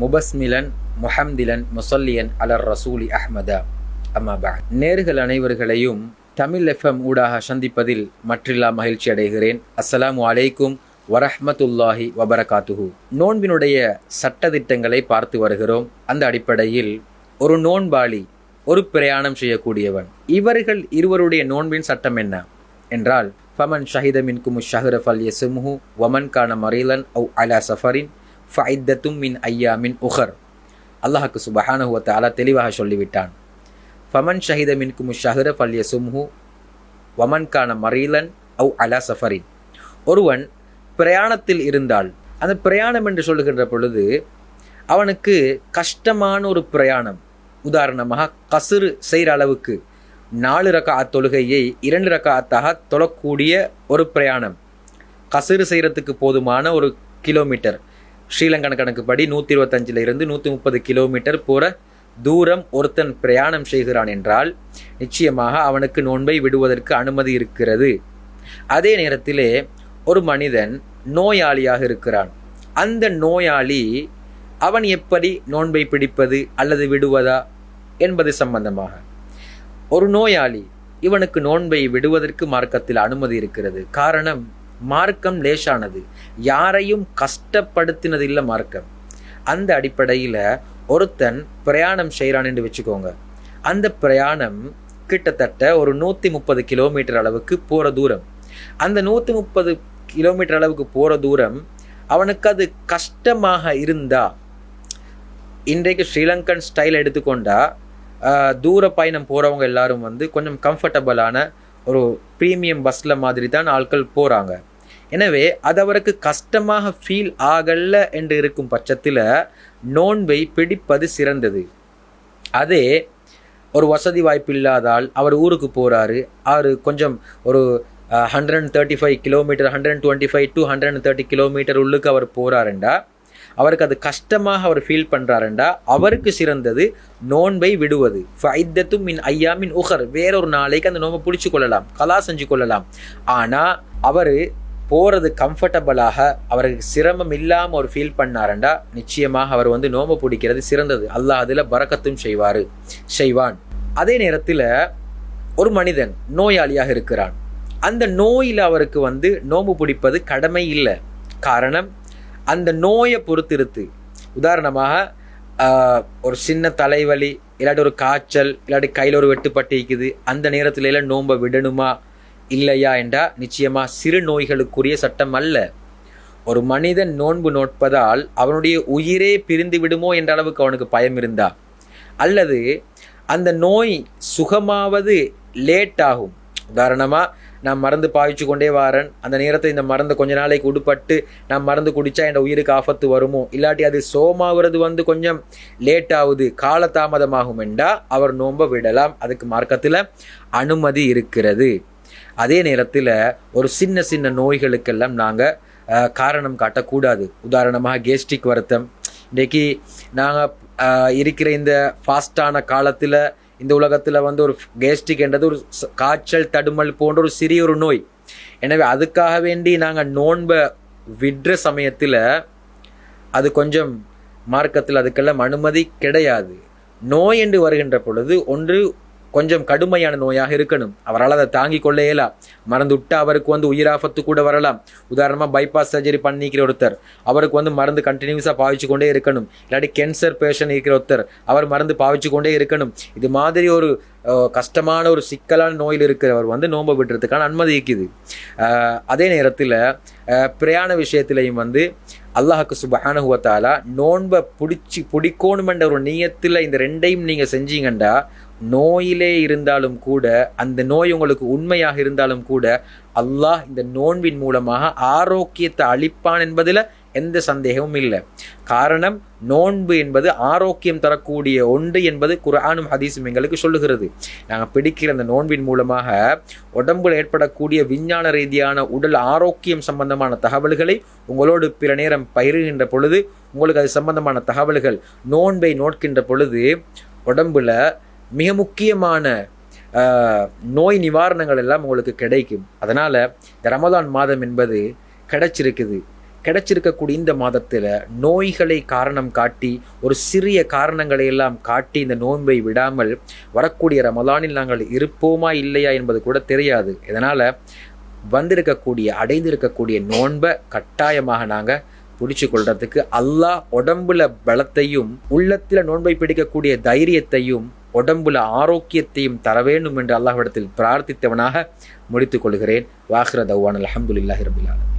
முபஸ்மிலன் முஹம்திலன் முசல்லியன் அலர் ரசூலி அஹ்மதா. அம்மாபா நேர்கள் அனைவர்களையும் தமிழ் எஃப்எம் ஊடாக சந்திப்பதில் மற்றில்லா மகிழ்ச்சி அடைகிறேன். அஸ்ஸலாமு அலைக்கும் வரஹமத்துல்லாஹி வபரகாத்துஹு. நோன்பினுடைய சட்டதிட்டங்களை பார்த்து வருகிறோம். அந்த அடிப்படையில் ஒரு நோன்பாளி ஒரு பிரயாணம் செய்யக்கூடியவன். இவர்கள் இருவருடைய நோன்பின் சட்டம் என்ன? என்றால் ஃபமன் ஷஹிதமின் குமு ஷஹர அல் யசுமுஹு வமன் கான மரீலன் அவு அலா சஃபரின் ஃபைத்தத்தும் மின் ஐயா மின் உஹர் அல்லாஹுக்கு சுபஹானஹு தாலா தெளிவாக சொல்லிவிட்டான் ஃபமன் ஷஹித மின்குமு ஷஹர ஃபல் யசுமுஹு வமன் கான மரீலன் அவு அலா சஃபரின் ஒருவன் பிரயாணத்தில் இருந்தால் அந்த பிரயாணம் என்று சொல்லுகின்ற பொழுது அவனுக்கு கஷ்டமான ஒரு பிரயாணம் உதாரணமாக கசுறு செய்கிற அளவுக்கு நாலு ரக்கா தொழுகையை இரண்டு ரக்காத்தாக தொழக்கூடிய ஒரு பிரயாணம் கசுறு செய்கிறதுக்கு போதுமான ஒரு கிலோமீட்டர் ஸ்ரீலங்கன் கணக்குப்படி நூற்றி இருபத்தஞ்சில் இருந்து நூற்றி முப்பது கிலோமீட்டர் போகிற தூரம் ஒருத்தன் பிரயாணம் செய்கிறான் என்றால் நிச்சயமாக அவனுக்கு நோன்பை விடுவதற்கு அனுமதி இருக்கிறது. அதே நேரத்திலே ஒரு மனிதன் நோயாளியாக இருக்கிறான். அந்த நோயாளி அவன் எப்படி நோன்பை பிடிப்பது அல்லது விடுவதா என்பது சம்பந்தமாக. ஒரு நோயாளி இவனுக்கு நோன்பை விடுவதற்கு மார்க்கத்தில் அனுமதி இருக்கிறது. காரணம் மார்க்கம் லேசானது. யாரையும் கஷ்டப்படுத்தினது இல்லை மார்க்கம். அந்த அடிப்படையில் ஒருத்தன் பிரயாணம் செய்கிறான் என்று வச்சுக்கோங்க. அந்த பிரயாணம் கிட்டத்தட்ட ஒரு நூற்றி முப்பது கிலோமீட்டர் அளவுக்கு போகிற தூரம். அந்த நூற்றி முப்பது கிலோமீட்டர் அளவுக்கு போகிற தூரம் அவனுக்கு அது கஷ்டமாக இருந்தா இன்றைக்கு ஸ்ரீலங்கன் ஸ்டைல் எடுத்துக்கொண்டா தூர பயணம் போகிறவங்க எல்லாரும் வந்து கொஞ்சம் கம்ஃபர்டபுளான ஒரு ப்ரீமியம் பஸ்ஸில் மாதிரி தான் ஆட்கள் போகிறாங்க எனவே அது அவருக்கு கஷ்டமாக ஃபீல் ஆகல என்று இருக்கும் பட்சத்தில் நோன்பை பிடிப்பது சிறந்தது. அதே ஒரு வசதி வாய்ப்பு இல்லாதால் அவர் ஊருக்கு போகிறாரு அவர் கொஞ்சம் ஒரு hundred and thirty five kilometre hundred and twenty five two hundred and thirty kilometre உள்ளுக்கு அவர் போகிறாருண்டா அவருக்கு அது கஷ்டமாக அவர் ஃபீல் பண்ணுறாருண்டா அவருக்கு சிறந்தது நோன்பை விடுவது. ஃபைத்தத்தும் மின் ஐயா மின் உஹர். வேறொரு நாளைக்கு அந்த நோன்பை பிடிச்சி கொள்ளலாம் கலா செஞ்சு கொள்ளலாம். ஆனால் அவர் போகிறது கம்ஃபர்டபுளாக அவருக்கு சிரமம் இல்லாமல் அவர் ஃபீல் பண்ணாரண்டா? நிச்சயமாக அவர் வந்து நோம்பு பிடிக்கிறது சிறந்தது. அல்லாஹ் அதில் பறக்கத்தும் செய்வார் செய்வான். அதே நேரத்தில் ஒரு மனிதன் நோயாளியாக இருக்கிறான். அந்த நோயில் அவருக்கு வந்து நோம்பு பிடிப்பது கடமை இல்லை. காரணம் அந்த நோயை பொறுத்திருத்து. உதாரணமாக ஒரு சின்ன தலைவலி இல்லாட்டி ஒரு காய்ச்சல் இல்லாட்டி கையில் ஒரு வெட்டுப்பட்டிக்குது அந்த நேரத்துல எல்லாம் நோம்பை விடணுமா இல்லையா என்றா நிச்சயமா சிறு நோய்களுக்குரிய சட்டம் அல்ல. ஒரு மனிதன் நோன்பு நோட்பதால் அவனுடைய உயிரே பிரிந்து விடுமோ என்ற அளவுக்கு அவனுக்கு பயம் இருந்தா. அல்லது அந்த நோய் சுகமாவது லேட் ஆகும் உதாரணமாக நான் மறந்து பாய்ச்சி கொண்டே வாரன். அந்த நேரத்தை இந்த மருந்து கொஞ்ச நாளைக்கு உடுப்பட்டு நான் மருந்து குடித்தா என் உயிருக்கு ஆபத்து வருமோ? இல்லாட்டி அது சோமாகிறது வந்து கொஞ்சம் லேட் ஆகுது காலதாமதமாகும் என்றா அவர் நோம்ப விடலாம். அதுக்கு மார்க்கத்தில் அனுமதி இருக்கிறது. அதே நேரத்தில் ஒரு சின்ன சின்ன நோய்களுக்கெல்லாம் நாங்கள் காரணம் காட்டக்கூடாது. உதாரணமாக கேஸ்ட்ரிக் வருத்தம். இன்றைக்கி நாங்கள் இருக்கிற இந்த ஃபாஸ்டான காலத்தில் இந்த உலகத்தில் வந்து ஒரு கேஸ்ட்ரிக் என்றது ஒரு காய்ச்சல் தடுமல் போன்ற ஒரு சிறிய ஒரு நோய். எனவே அதுக்காக வேண்டி நாங்கள் நோன்பை விடுற சமயத்தில் அது கொஞ்சம் மார்க்கத்தில் அதுக்கெல்லாம் அனுமதி கிடையாது. நோய் என்று வருகின்ற பொழுது ஒன்று கொஞ்சம் கடுமையான நோயாக இருக்கணும். அவரால் அதை தாங்கி கொள்ள இயலாம். மறந்து விட்டு அவருக்கு வந்து உயிராபத்து கூட வரலாம். உதாரணமாக பைபாஸ் சர்ஜரி பண்ணிக்கிற ஒருத்தர். அவருக்கு வந்து மருந்து கண்டினியூஸாக பாவிச்சு கொண்டே இருக்கணும். இல்லாட்டி கேன்சர் பேஷண்ட் இருக்கிற ஒருத்தர். அவர் மருந்து பாவிச்சு கொண்டே இருக்கணும். இது மாதிரி ஒரு கஷ்டமான ஒரு சிக்கலான நோயில் இருக்கிறவர் வந்து நோன்பை விடுறதுக்கான அனுமதி இருக்குது. அதே நேரத்தில் பிரயாண விஷயத்திலையும் வந்து அல்லாஹுக்கு சுபஹானுவத்தாலா நோன்பை பிடிச்சி பிடிக்கணுமென்ற ஒரு நீயத்தில் இந்த ரெண்டையும் நீங்கள் செஞ்சீங்கண்டா நோயிலே இருந்தாலும் கூட அந்த நோய் உங்களுக்கு உண்மையாக இருந்தாலும் கூட அல்லாஹ் இந்த நோன்பின் மூலமாக ஆரோக்கியத்தை அளிப்பான் என்பதில் எந்த சந்தேகமும் இல்லை. காரணம் நோன்பு என்பது ஆரோக்கியம் தரக்கூடிய ஒன்று என்பது குரானும் ஹதீஸும் எங்களுக்கு சொல்லுகிறது. நாங்கள் பிடிக்கிற அந்த நோன்பின் மூலமாக உடம்பில் ஏற்படக்கூடிய விஞ்ஞான ரீதியான உடல் ஆரோக்கியம் சம்பந்தமான தகவல்களை உங்களோடு பிற நேரம் பகிர்கின்ற பொழுது உங்களுக்கு அது சம்பந்தமான தகவல்கள் நோன்பை நோட்கின்ற பொழுது உடம்புல மிக முக்கியமான நோய் நிவாரணங்கள் எல்லாம் உங்களுக்கு கிடைக்கும். அதனால் இந்த ரமதான் மாதம் என்பது கிடைச்சிருக்குது. கிடைச்சிருக்கக்கூடிய இந்த மாதத்தில் நோய்களை காரணம் காட்டி ஒரு சிறிய காரணங்களை எல்லாம் காட்டி இந்த நோன்பை விடாமல் வரக்கூடிய ரமலானில் நாங்கள் இருப்போமா இல்லையா என்பது கூட தெரியாது. இதனால் வந்திருக்கக்கூடிய அடைந்திருக்கக்கூடிய நோன்பை கட்டாயமாக நாங்கள் பிடிச்சு கொள்றதுக்கு அல்லாஹ் உடம்புல பலத்தையும் உள்ளத்தில் நோன்பை பிடிக்கக்கூடிய தைரியத்தையும் உடம்புல ஆரோக்கியத்தையும் தர வேண்டும் என்று அல்லாஹ்விடத்தில் பிரார்த்தித்தவனாக முடித்துக் கொள்கிறேன். வாஹ்ரதவான் அலமதுல்லாஹி ரபிலால்